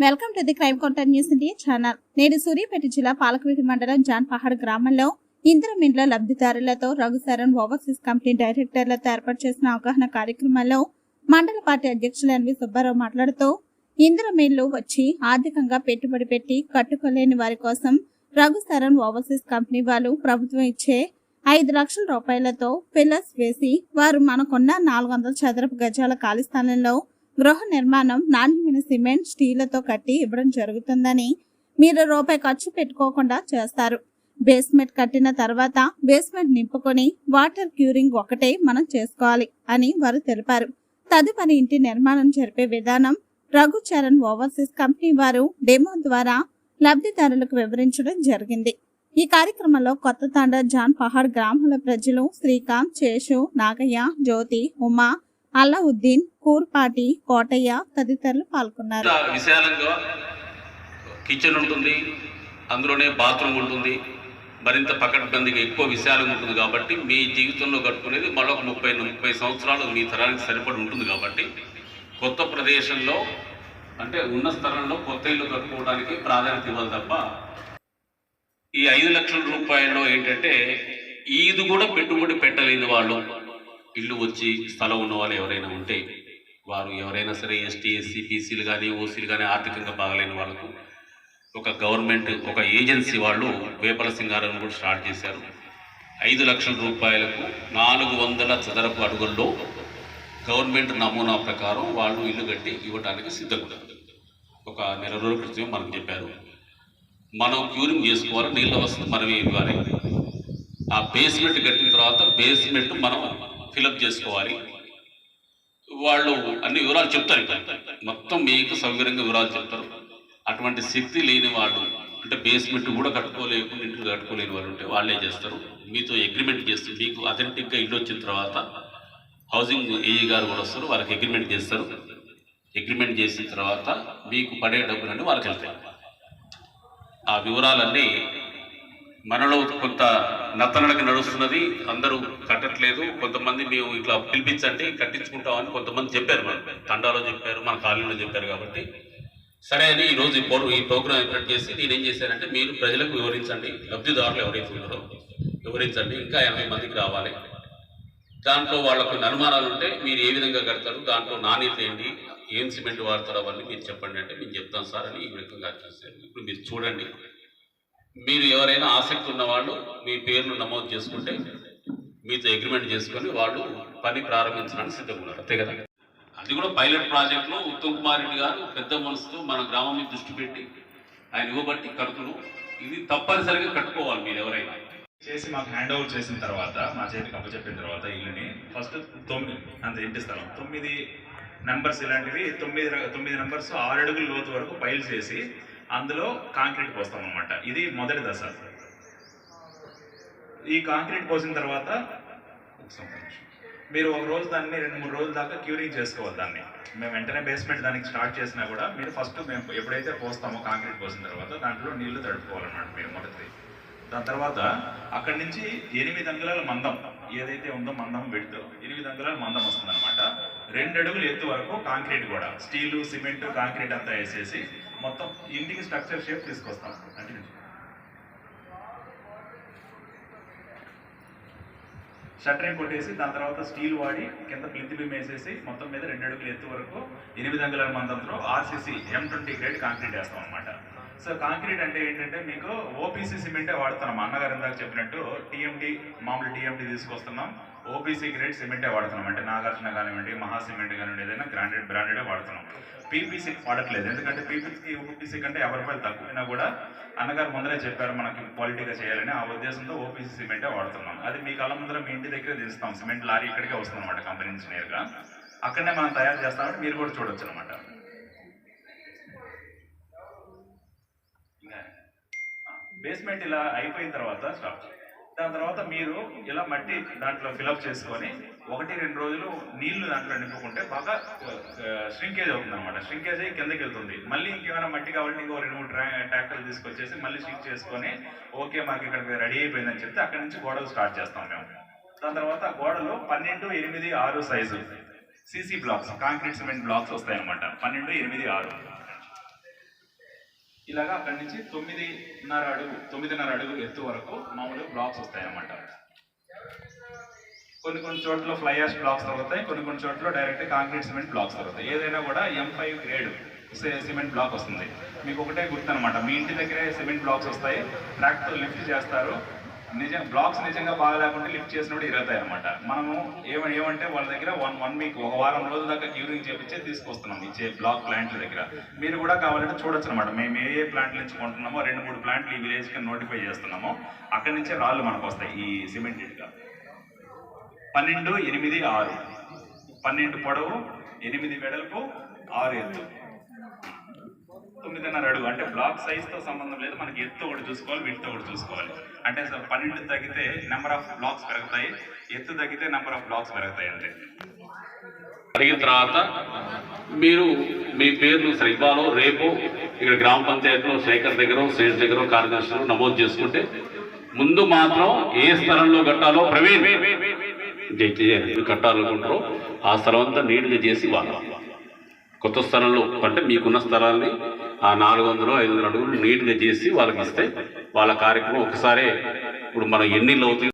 To the crime counter news India channel. నేడు సూర్యాపేట జిల్లా పాలకవీటి మండలం జాన్ పహాడ్ గ్రామంలో ఇంద్రమిండ్ల లబ్ధిదారులతో రఘుశరణ్ ఓవర్సీస్ కంపెనీ డైరెక్టర్లతో ఏర్పాటు చేసిన అవగాహన కార్యక్రమంలో మండల పార్టీ అధ్యక్షులు ఎన్వి సుబ్బారావు మాట్లాడుతూ ఇంద్రమిల్లు వచ్చి ఆర్థికంగా పెట్టుబడి పెట్టి కట్టుకోలేని వారి కోసం రఘుశరణ్ ఓవర్సీస్ కంపెనీ వాళ్ళు ప్రభుత్వం ఇచ్చే ఐదు లక్షల రూపాయలతో పిల్లర్స్ వేసి వారు మనకున్న నాలుగు వందల చదరపు గజాల ఖాళీ స్థలంలో గృహ నిర్మాణం నాణ్యమైన సిమెంట్ స్టీలతో కట్టి ఇవ్వడం జరుగుతుందని మీరు రూపాయి ఖర్చు పెట్టుకోకుండా చేస్తారు. బేస్మెంట్ కట్టిన తర్వాత బేస్మెంట్ నింపుకొని వాటర్ క్యూరింగ్ ఒకటే మనం చేసుకోవాలి అని వారు తెలిపారు. తదుపరి ఇంటి నిర్మాణం జరిపే విధానం రఘు చరణ్ ఓవర్సీస్ కంపెనీ వారు డెమో ద్వారా లబ్ధిదారులకు వివరించడం జరిగింది. ఈ కార్యక్రమంలో కొత్త తాండ జాన్ పహాడ్ గ్రామాల ప్రజలు శ్రీకాంత్ చేషు నాగయ్య జ్యోతి ఉమా అల్లావుద్దీన్ కూర్పాటి కోటయ్య తదితరులు పాల్గొన్నారు. విశాలంగా కిచెన్ ఉంటుంది అందులోనే బాత్రూమ్ ఉంటుంది మరింత పకడ్బందీగా ఎక్కువ విశాలంగా ఉంటుంది కాబట్టి మీ జీవితంలో కట్టుకునేది మరొక ముప్పై ముప్పై సంవత్సరాలు మీ తరానికి సరిపడి ఉంటుంది కాబట్టి కొత్త ప్రదేశంలో అంటే ఉన్న స్థలంలో కొత్త ఇల్లు కట్టుకోవడానికి ప్రాధాన్యత ఇవ్వాలి తప్ప ఈ ఐదు లక్షల రూపాయల్లో ఏంటంటే ఈదు కూడా పెట్టుబడి పెట్టలేని వాళ్ళు ఇల్లు వచ్చి స్థలం ఉన్న వాళ్ళు ఎవరైనా ఉంటే వారు ఎవరైనా సరే ఎస్టీ ఎస్సీ బీసీలు కానీ ఓసీలు కానీ ఆర్థికంగా బాగలేని వాళ్ళకు ఒక గవర్నమెంట్ ఒక ఏజెన్సీ వాళ్ళు వేపల సింగారం కూడా స్టార్ట్ చేశారు. ఐదు లక్షల రూపాయలకు నాలుగు వందల చదరపు అడుగుల్లో గవర్నమెంట్ నమూనా ప్రకారం వాళ్ళు ఇల్లు కట్టి ఇవ్వడానికి సిద్ధంగా ఒక నెల రోజుల క్రితం మనకు చెప్పారు. మనం క్యూరింగ్ చేసుకోవాలి నీళ్ళ వస్తుంది మనమే ఇవ్వాలి. ఆ బేస్మెంట్ కట్టిన తర్వాత బేస్మెంట్ మనం ఫిలప్ చేసుకోవాలి. వాళ్ళు అన్ని వివరాలు చెప్తారు ఇక్కడ. మొత్తం మీకు సౌకర్యంగా వివరాలు చెప్తారు. అటువంటి శక్తి లేని వాళ్ళు అంటే బేస్మెంట్ కూడా కట్టుకోలేకుండా ఇంటికి కట్టుకోలేని వాళ్ళు ఉంటే వాళ్ళే చేస్తారు. మీతో అగ్రిమెంట్ చేస్తారు మీకు అథెంటిక్గా ఇల్లు వచ్చిన తర్వాత హౌసింగ్ ఏఈ గారు కూడా వస్తారు వాళ్ళకి అగ్రిమెంట్ చేస్తారు. అగ్రిమెంట్ చేసిన తర్వాత మీకు పడే డబ్బులన్నీ వాళ్ళకి వెళ్తాయి ఆ వివరాలన్నీ మనలో కొంత నత్తనడక నడుస్తున్నది. అందరూ కట్టట్లేదు. కొంతమంది మేము ఇట్లా పిలిపించండి కట్టించుకుంటామని కొంతమంది చెప్పారు మన తండాలో చెప్పారు మన కాలనీలో చెప్పారు కాబట్టి. సరే అని ఈ రోజు ఈ ఈ ప్రోగ్రామ్ ఏర్పాటు చేసి నేను ఏం చేశానంటే మీరు ప్రజలకు వివరించండి. లబ్ధిదారులు ఎవరైతే ఉన్నారో వివరించండి. ఇంకా ఎనభై మందికి రావాలి. దాంట్లో వాళ్ళకు కొన్ని అనుమానాలు ఉంటే మీరు ఏ విధంగా కడతారు? దాంట్లో నాణ్యత ఏంటి? ఏం సిమెంట్ వాడతారు? అవన్నీ మీరు చెప్పండి అంటే మేము చెప్తాం సార్ అని ఈ విధంగా చేశారు ఇప్పుడు మీరు చూడండి. మీరు ఎవరైనా ఆసక్తి ఉన్న వాళ్ళు మీ పేర్లు నమోదు చేసుకుంటే మీతో అగ్రిమెంట్ చేసుకొని వాళ్ళు పని ప్రారంభించడానికి సిద్ధంగా ఉన్నారు అంతే కదా? అది కూడా పైలట్ ప్రాజెక్ట్లో ఉత్తమ్ కుమార్ రెడ్డి గారు పెద్ద మనసుతో మన గ్రామం మీద దృష్టి పెట్టి ఆయన ఇవ్వబట్టి కడుతును ఇది తప్పనిసరిగా కట్టుకోవాలి మీరు ఎవరైనా. చేసి మాకు హ్యాండ్ ఓవర్ చేసిన తర్వాత మా చేతికి అప్పచెప్పిన తర్వాత ఇల్లుని ఫస్ట్ తొమ్మిది అంత ఇంటి స్థలం. తొమ్మిది నెంబర్స్ ఇలాంటివి తొమ్మిది తొమ్మిది నెంబర్స్ ఆరు అడుగుల లోతు వరకు పైల్స్ చేసి అందులో కాంక్రీట్ పోస్తాం అనమాట ఇది మొదటి దశ. ఈ కాంక్రీట్ పోసిన తర్వాత మీరు ఒక రోజు దాన్ని రెండు మూడు రోజుల దాకా క్యూరింగ్ చేసుకోవాలి దాన్ని. మేము వెంటనే బేస్మెంట్ దానికి స్టార్ట్ చేసినా కూడా మీరు ఫస్ట్ మేము ఎప్పుడైతే పోస్తామో కాంక్రీట్ పోసిన తర్వాత దాంట్లో నీళ్ళు తడుపుకోవాలన్నమాట మీరు మొదటిది. దాని తర్వాత అక్కడి నుంచి ఎనిమిది అంగుళాల మందం ఏదైతే ఉందో మందం పెడుతూ ఎనిమిది అంగుళాల మందం వస్తుందన్నమాట. రెండు అడుగులు ఎత్తు వరకు కాంక్రీట్ కూడా స్టీలు సిమెంట్ కాంక్రీట్ అంతా వేసేసి మొత్తం ఇంటికి స్ట్రక్చర్ షేప్ తీసుకొస్తాం. అంటే షట్టరింగ్ కొట్టేసి దాని తర్వాత స్టీల్ వాడి కింద ప్లింత్ బీమ్ వేసేసి మొత్తం మీద రెండు అడుగులు ఎత్తు వరకు ఎనిమిది అంగుళాల మందంతో RCC M twenty grade concrete వేస్తాం అనమాట సో కాంక్రీట్ అంటే ఏంటంటే మీకు ఓపీసీ సిమెంటే వాడుతున్నాం. అన్నగారు ఇందాక చెప్పినట్టు టీఎండి మామూలు టీఎండి తీసుకొస్తున్నాం. ఓపీసీ గ్రేడ్ సిమెంటే వాడుతున్నాం. అంటే నాగార్జున కానివ్వండి మహా సిమెంట్ కానివ్వండి ఏదైనా బ్రాండెడ్ బ్రాండెడే వాడుతున్నాం. పీపీసీ వాడట్లేదు. ఎందుకంటే పీపీసీ ఓపీసీ కంటే ఎవరి రూపాయలు తక్కువైనా కూడా అన్నగారు ముందరే చెప్పారు మనకి క్వాలిటీగా చేయాలని. ఆ ఉద్దేశంతో ఓపీసీ సిమెంటే వాడుతున్నాం. అది మీ కళ్ళ ముందర మీ ఇంటి దగ్గర తీస్తాం సిమెంట్ లారీ ఇక్కడికే వస్తుంది అనమాట కంపెనీ నుంచి నేరుగా అక్కడనే మనం తయారు చేస్తామంటే మీరు కూడా చూడొచ్చు అనమాట బేస్మెంట్ ఇలా అయిపోయిన తర్వాత స్టాప్ దాని తర్వాత మీరు ఇలా మట్టి దాంట్లో ఫిలప్ చేసుకొని ఒకటి రెండు రోజులు నీళ్ళు దాంట్లో నింపుకుంటే బాగా ష్రింకేజ్ అవుతుంది అనమాట ష్రింకేజ్ అయ్యి కిందకి వెళ్తుంది. మళ్ళీ ఇంకేమైనా మట్టి కావాలంటే ఇంకో రెండు మూడు ట్రా- ట్రాక్టర్లు తీసుకొచ్చేసి మళ్ళీ షింక్ చేసుకొని ఓకే మాకు ఇక్కడ రెడీ అయిపోయిందని చెప్తే అక్కడ నుంచి గోడలు స్టార్ట్ చేస్తాం మేము. దాని తర్వాత గోడలు పన్నెండు ఎనిమిది ఆరు size CC blocks concrete cement blocks వస్తాయి అనమాట పన్నెండు ఎనిమిది ఆరు. ఇలాగా అక్కడి నుంచి తొమ్మిదిన్నర అడుగు తొమ్మిదిన్నర అడుగు ఎత్తు వరకు మామూలుగా బ్లాక్స్ వస్తాయి అన్నమాట కొన్ని కొన్ని చోట్ల ఫ్లై యాష్ బ్లాక్స్ దొరుకుతాయి కొన్ని కొన్ని చోట్ల డైరెక్ట్ కాంక్రీట్ సిమెంట్ బ్లాక్స్ దొరుకుతాయి ఏదైనా కూడా M five grade cement block వస్తుంది. మీకు ఒకటే గుర్తు అనమాట మీ ఇంటి దగ్గరే సిమెంట్ బ్లాక్స్ వస్తాయి. ట్రాక్టర్ లిఫ్ట్ చేస్తారు. నిజంగా బ్లాక్స్ నిజంగా బాగా లేకుంటే లిఫ్ట్ చేసినప్పుడు ఇరుగుతాయి అనమాట మనము ఏమ ఏమంటే వాళ్ళ దగ్గర వన్ వన్ వీక్ ఒక వారం రోజుల దాకా క్యూరింగ్ చేపించే తీసుకొస్తున్నాం ఇచ్చే బ్లాక్ ప్లాంట్ల దగ్గర. మీరు కూడా కావాలంటే చూడొచ్చు అనమాట మేము ఏ ఏ ప్లాంట్ల నుంచి కొంటున్నామో రెండు మూడు ప్లాంట్లు ఈ విలేజ్కి నోటిఫై చేస్తున్నామో. అక్కడి నుంచే రాళ్ళు మనకు వస్తాయి ఈ సిమెంటెడ్గా పన్నెండు ఎనిమిది ఆరు. పన్నెండు పొడవు ఎనిమిది వెడల్పు ఆరు ఎత్తు. తొమ్మిదిన్నర అడుగు. అంటే బ్లాక్ సైజ్తో సంబంధం లేదు. మనకి ఎత్తు ఒకటి చూసుకోవాలి విడ్త్ ఒకటి చూసుకోవాలి. అంటే పన్నెండు తగ్గితే నెంబర్ ఆఫ్ బ్లాక్స్ పెరుగుతాయి. ఎత్తు తగ్గితే నెంబర్ ఆఫ్ బ్లాక్స్ పెరుగుతాయి అంతే. అడిగిన తర్వాత మీరు మీ పేర్లు శ్రీబాలో రేపు ఇక్కడ గ్రామ పంచాయతీలో శేఖర్ దగ్గర శ్రేష్ దగ్గర కార్యదర్శులు నమోదు చేసుకుంటే ముందు మాత్రం ఏ స్థలంలో కట్టాలో ప్రవీణ్ కట్టాలనుకుంటారో ఆ స్థలం అంతా నీట్గా చేసి వాళ్ళు కొత్త స్థలంలో అంటే మీకున్న స్థలాన్ని ఆ నాలుగు వందలు ఐదు వందల అడుగులు నీట్గా చేసి వాళ్ళకి ఇస్తే వాళ్ళ కార్యక్రమం ఒకసారి ఇప్పుడు మనం ఎన్నిళ్ళు అవుతుంది